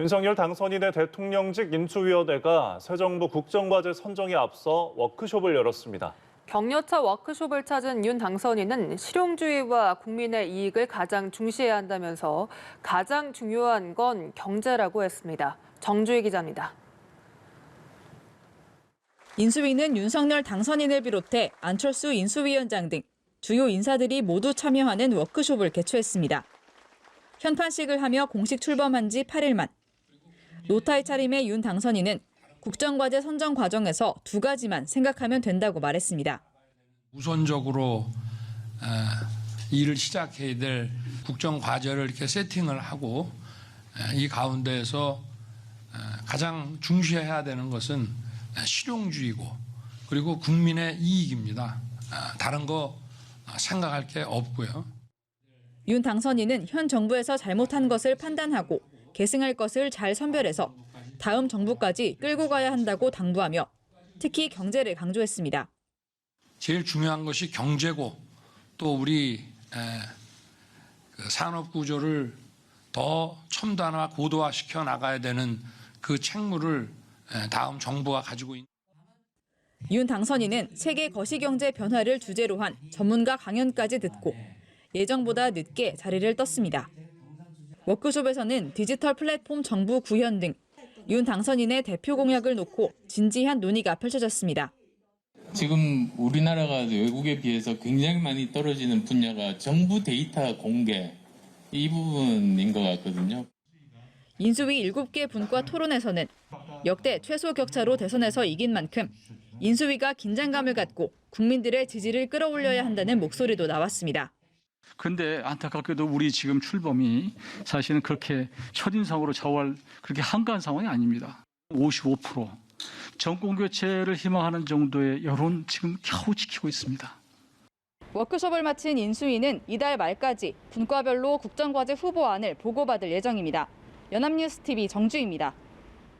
윤석열 당선인의 대통령직 인수위원회가 새 정부 국정과제 선정에 앞서 워크숍을 열었습니다. 격려차 워크숍을 찾은 윤 당선인은 실용주의와 국민의 이익을 가장 중시해야 한다면서 가장 중요한 건 경제라고 했습니다. 정주희 기자입니다. 인수위는 윤석열 당선인을 비롯해 안철수 인수위원장 등 주요 인사들이 모두 참여하는 워크숍을 개최했습니다. 현판식을 하며 공식 출범한 지 8일 만. 노타의 차림의 윤 당선인은 국정과제 선정 과정에서 두 가지만 생각하면 된다고 말했습니다. 우선적으로 어, 일을 시작해야 될 국정 과제를 이렇게 세팅을 하고 어, 이 가운데에서 어, 가장 중시해야 되는 것은 실용주의고 그리고 국민의 이익입니다. 어, 다른 거 생각할 게 없고요. 윤 당선인은 현 정부에서 잘못한 것을 판단하고 계승할 것을 잘 선별해서 다음 정부까지 끌고 가야 한다고 당부하며 특히 경제를 강조했습니다. 제일 중요한 것이 경제고 또 우리 에, 그 산업 구조를 더 첨단화 고도화시켜 나가야 되는 그 책무를 에, 다음 정부가 가지고 있는. 윤 당선인은 세계 거시경제 변화를 주제로 한 전문가 강연까지 듣고 예정보다 늦게 자리를 떴습니다. 워크숍에서는 디지털 플랫폼 정부 구현 등 윤 당선인의 대표 공약을 놓고 진지한 논의가 펼쳐졌습니다. 지금 우리나라가 외국에 비해서 굉장히 많이 떨어지는 분야가 정부 데이터 공개 이 부분인 것 같거든요. 인수위 7개 분과 토론에서는 역대 최소 격차로 대선에서 이긴 만큼 인수위가 긴장감을 갖고 국민들의 지지를 끌어올려야 한다는 목소리도 나왔습니다. 근데 안타깝게도 우리 지금 출범이 사실은 그렇게 첫인상으로 저할 그렇게 한가한 상황이 아닙니다. 55% 정권 교체를 희망하는 정도의 여론 지금 겨우 지키고 있습니다. 워크숍을 마친 인수위는 이달 말까지 분과별로 국정과제 후보안을 보고받을 예정입니다. 연합뉴스 TV 정주입니다.